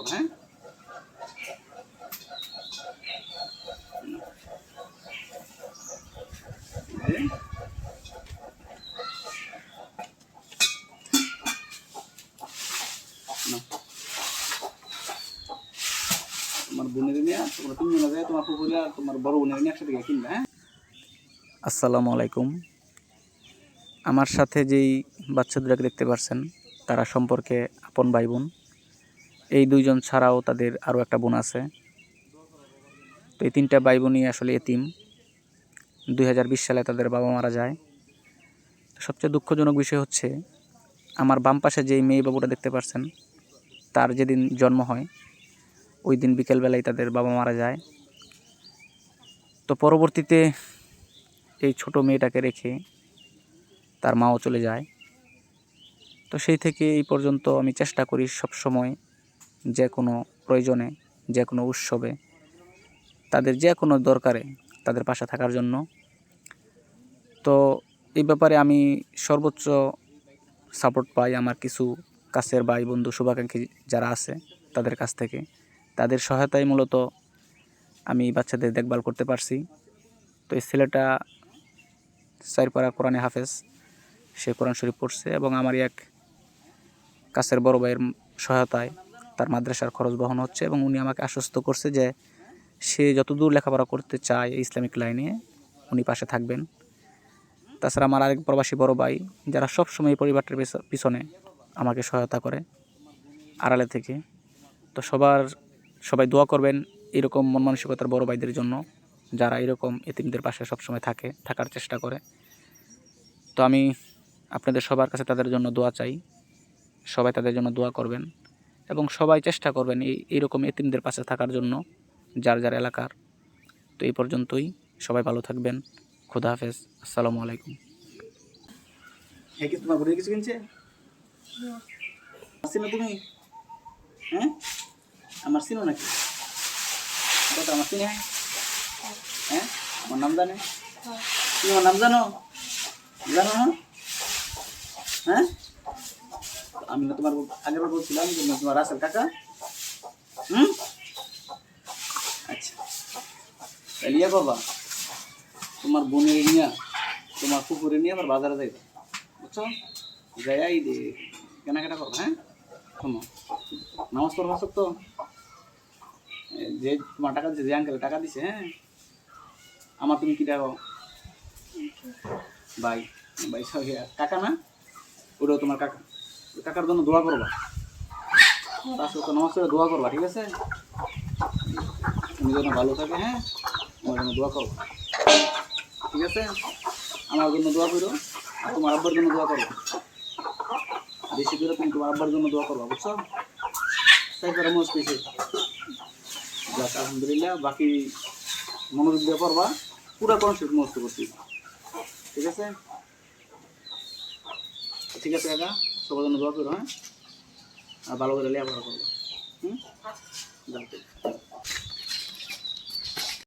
করব। হ্যাঁ? আসসালামু আলাইকুম। আমার সাথে যেই বাচ্চা দুটাকে দেখতে পারছেন, তারা সম্পর্কে আপন ভাই বোন। এই দুইজন ছাড়াও তাদের আরও একটা বোন আছে। তো এই তিনটা ভাই বোনই আসলে এতিম। দুই হাজার বিশ সালে তাদের বাবা মারা যায়। সবচেয়ে দুঃখজনক বিষয় হচ্ছে, আমার বাম পাশে যেই মেয়ে বাবুটা দেখতে পাচ্ছেন তার যেদিন জন্ম হয়, ওই দিন বিকেলবেলায় তাদের বাবা মারা যায়। তো পরবর্তীতে এই ছোট মেয়েটাকে রেখে তার মাও চলে যায়। তো সেই থেকে এই পর্যন্ত আমি চেষ্টা করি সব সময় যে কোনো প্রয়োজনে, যে কোনো উৎসবে, তাদের যে কোনো দরকারে তাদের পাশে থাকার জন্য। তো এই ব্যাপারে আমি সর্বোচ্চ সাপোর্ট পাই আমার কিছু কাছের ভাই বন্ধু, শুভাকাঙ্ক্ষী যারা আছে তাদের কাছ থেকে। তাদের সহায়তায় মূলত আমি বাচ্চাদের দেখভাল করতে পারছি। তো এই ছেলেটা সাইরপাড়া কোরআনে হাফেজ, সে কোরআন শরীফ পড়ছে এবং আমার এক কাছের বড় ভাইয়ের সহায়তায় তার মাদ্রাসার খরচ বহন হচ্ছে এবং উনি আমাকে আশ্বস্ত করছে যে সে যতদূর লেখাপড়া করতে চায় ইসলামিক লাইনে উনি পাশে থাকবেন। তাছাড়া আমার আরেক প্রবাসী বড় ভাই, যারা সবসময় পরিবারটার পিছ- পিছনে আমাকে সহায়তা করে আড়ালে থেকে। তো সবার, সবাই দোয়া করবেন এরকম মন মানসিকতার বড় ভাইদের জন্য, যারা এরকম এতিমদের পাশে সবসময় থাকে, থাকার চেষ্টা করে। তো আমি আপনাদের সবার কাছে তাদের জন্য দোয়া চাই। সবাই তাদের জন্য দোয়া করবেন। এবং সবাই চেষ্টা করবেন এই এইরকম এতিমদের পাশে থাকার জন্য যার যার এলাকার। তো এই পর্যন্তই। সবাই ভালো থাকবেন। খুদা হাফেজ। আসসালামু আলাইকুম। হ্যাঁ কি তোমার বোনের কিছু কিনছে? চিনো তুমি? হ্যাঁ? আমার চিনো নাকি? আমার চিনে হ্যাঁ? আমার নাম জানে? তুমি আমার নাম জানো? জানো না? হ্যাঁ? আমি না তোমার আগের বার বলছিলাম যে না তোমার রাসেল কাকা? হুম? আচ্ছা। এলিয়া বাবা তোমার বোনের নিয়ে তোমার পুকুরে নিয়ে আবার বাজারে যাইবে। বুঝছ? যাই যে কেনাকাটা করব হ্যাঁ? শোনো নামাজ পড়বা সব তো? যে তোমার টাকা যে আঙ্কেল টাকা দিছে হ্যাঁ? আমার তুমি কি দেখো বাই বাই সব কাকা না? ওটাও তোমার কাকা। কাকার জন্য দোয়া করবা। তার সাথে নামাজ পড়ে দোয়া করবা, ঠিক আছে? তুমি যেন ভালো থাকে হ্যাঁ? আমার জন্য দোয়া করবা। ঠিক আছে? আমার জন্য দোয়া করো, আর তোমার আব্বার জন্য দোয়া করো বেশি করে তুমি তোমার আব্বার জন্য দোয়া করবা, বুঝছ? তাই করে মস্ত হয়েছে যাক আলহামদুলিল্লাহ, বাকি মনোযোগ দিয়ে করবা পুরো কনসেপ্ট মস্ত করছি। ঠিক আছে? ঠিক আছে, কাকা? সবার জন্য দোয়া করো হ্যাঁ? আর ভালো করে লেখাপড়া করব। হুম?